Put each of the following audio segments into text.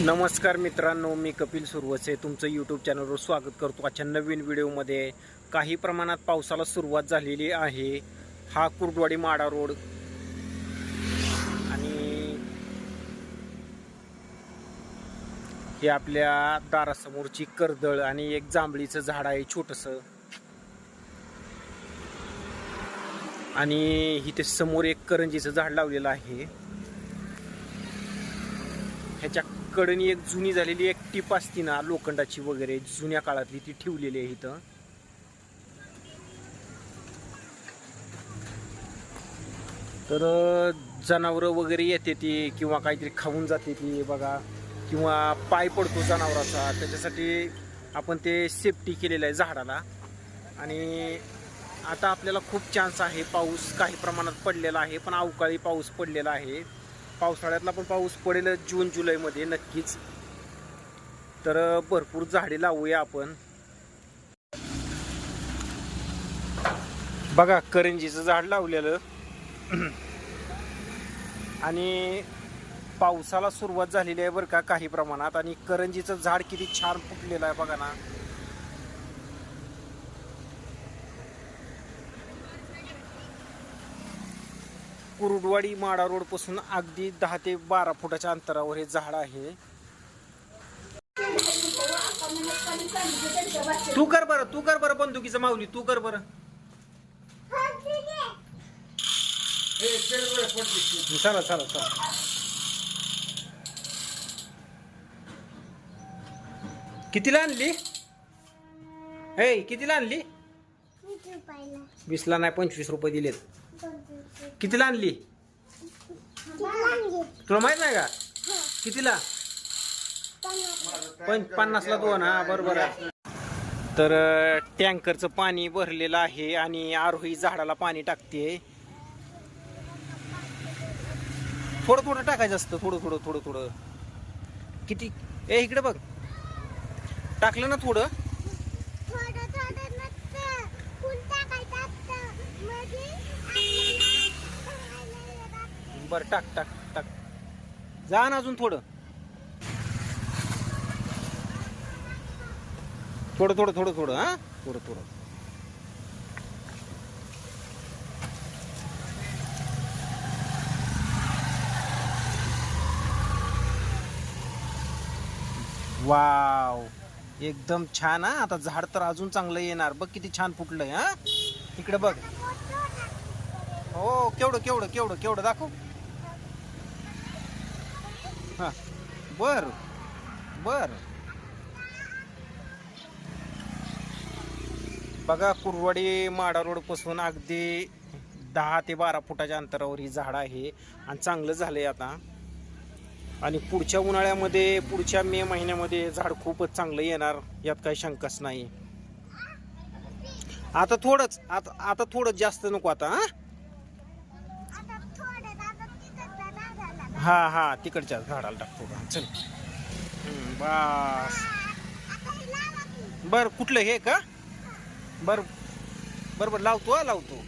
नमस्कार मित्रांनो मी कपिल सुरवसे. तुमचं यूट्यूब चॅनलवर स्वागत करतो. आजच्या नवीन व्हिडिओमध्ये काही प्रमाणात पावसाला सुरुवात झालेली आहे. हा कुर्डवाडी माडा रोड. आणि हे आपल्या दारासमोरची कर्दळ आणि एक जांभळीचं झाड आहे छोटंसं. आणि इथे समोर एक करंजीचं झाड लावलेलं आहे. ह्याच्या कडणी एक जुनी झालेली एक टीप असती ना लोखंडाची वगैरे जुन्या काळातली ती ठेवलेली आहे इथं. तर जनावरं वगैरे येते ती किंवा काहीतरी खाऊन जाते ती बघा. किंवा पाय पडतो जनावराचा त्याच्यासाठी आपण ते सेफ्टी केलेलं आहे झाडाला. आणि आता आपल्याला खूप चान्स आहे पाऊस काही प्रमाणात पडलेला आहे पण अवकाळी पाऊस पडलेला आहे. पावसाळ्यातला पण पाऊस पडेल जून जुलैमध्ये नक्कीच. तर भरपूर झाडे लावूया आपण. बघा करंजीचं झाड लावलेलं. आणि पावसाला सुरुवात झालेली आहे बरं का काही प्रमाणात. आणि करंजीचं झाड किती छान फुटलेलं आहे बघा ना. कुरुडवाडी माडा रोडपासून अगदी दहा ते बारा फुटाच्या अंतरावर हे झाड आहे. तू कर बरं तू कर बरं बंदुकीचं माऊली तू कर बरं. चला चला चला. कितीला आणली? हे कितीला आणली? वीसला नाही पंचवीस रुपये दिलेत. कितीला आणली? तुला माहीत नाही का? कितीला? पण पन्नासला दोन हा बरोबर आहे तर अं, टँकरचं पाणी भरलेलं आहे आणि आरोही झाडाला पाणी टाकते. थोडं थोडं टाकायचं असतं. थोडं थोडं थोडं थोडं. किती? ए इकडे बघ. टाकलं ना थोडं. बरं टाक टाक टाक. जा ना अजून थोडं. थोडं थोडं थोडं थोडं हा? थोडं थोडं. वाव. एकदम छान हा? आता झाड तर अजून चांगलं येणार. बघ किती छान फुटलंय हा? इकडे बघ. केवढं केवढं केवढं केवढं दाखव. हा बर बर. बघा कुरवाडी माडा रोडपासून अगदी दहा ते बारा फुटाच्या अंतरावर ही झाड आहे आणि चांगलं झालंय आता. आणि पुढच्या उन्हाळ्यामध्ये पुढच्या मे महिन्यामध्ये झाड खूपच चांगलं येणार यात काही शंकाच नाही. आता थोडंच आता आता थोडं जास्त नको आता हा? हा हा तिकडच्या झाडाला टाकतो का चल. हम्म, बस. बर कुठलं हे का? बर बर बर लावतो हा, लावतो.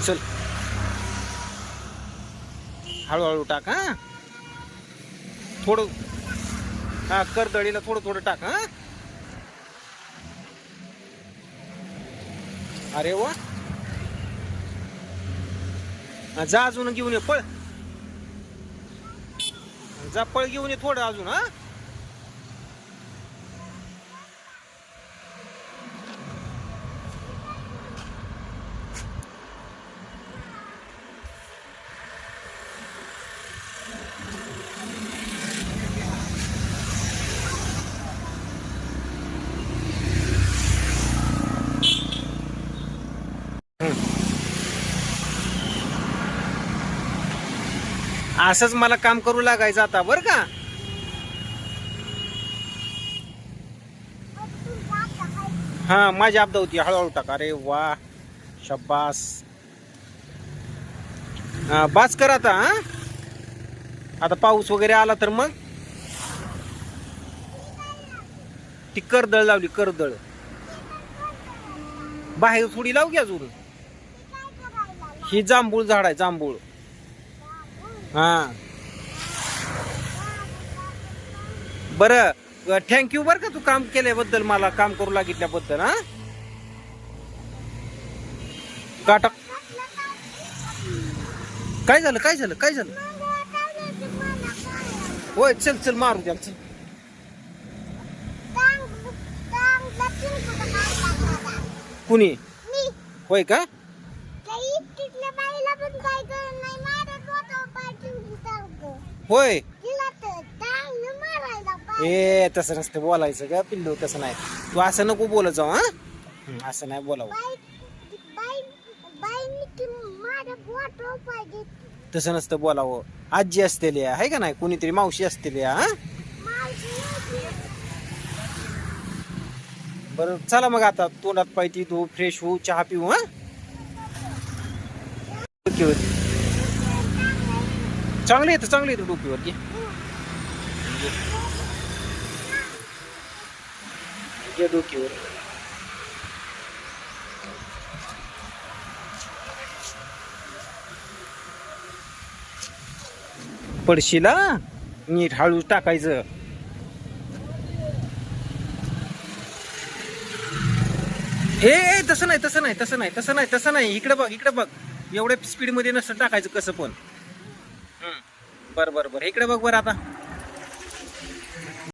चल. हळूहळू टाक हा. थोडं हा करदळीला थोडं थोडं टाक हा. अरे वा. जा अजून घेऊन ये पळ. जा पळ घेऊन ये थोडं अजून हा. असंच मला काम करू लागायचं आता बरं का? हा माझी आपदा होती हळूहळू टाका. अरे वा शब्बास हा, बास कर आता आता पाऊस वगैरे आला तर मग? ती करदळ लावली करदळ. बाहेर थोडी लावू की अजून? ही जांभूळ झाड आहे जांभूळ. हा. बरं थँक्यू बरं का तू काम केल्याबद्दल मला काम करू लागितल्याबद्दल हा? काटा काय झालं काय झालं काय झालं? होय चल चल मारू द्या चल. कुणी? होय का? होय. ए तसं नसतं बोलायचं का पिल्लू तसं नाही. तू असं नको बोलत जाऊ हा? असं नाही बोलावं. तसं नसतं बोलावं. आजी असतेली आहे का नाही? कुणीतरी मावशी असतेली हा? बरं चला मग आता तोंडात पाहिजे तू फ्रेश होऊ चहा पिऊ हा? चांगलं येतं चांगलं येतं डोकीवर घे घे डोकीवर पडशीला नीट हळू टाकायचं. हे तसं नाही तसं नाही तसं नाही तसं नाही तसं नाही. इकडे बघ इकडे बघ. एवढ्या स्पीडमध्ये नसतं टाकायचं कसं पण. बरं बरं बरं. इकडे बघ बरं आता.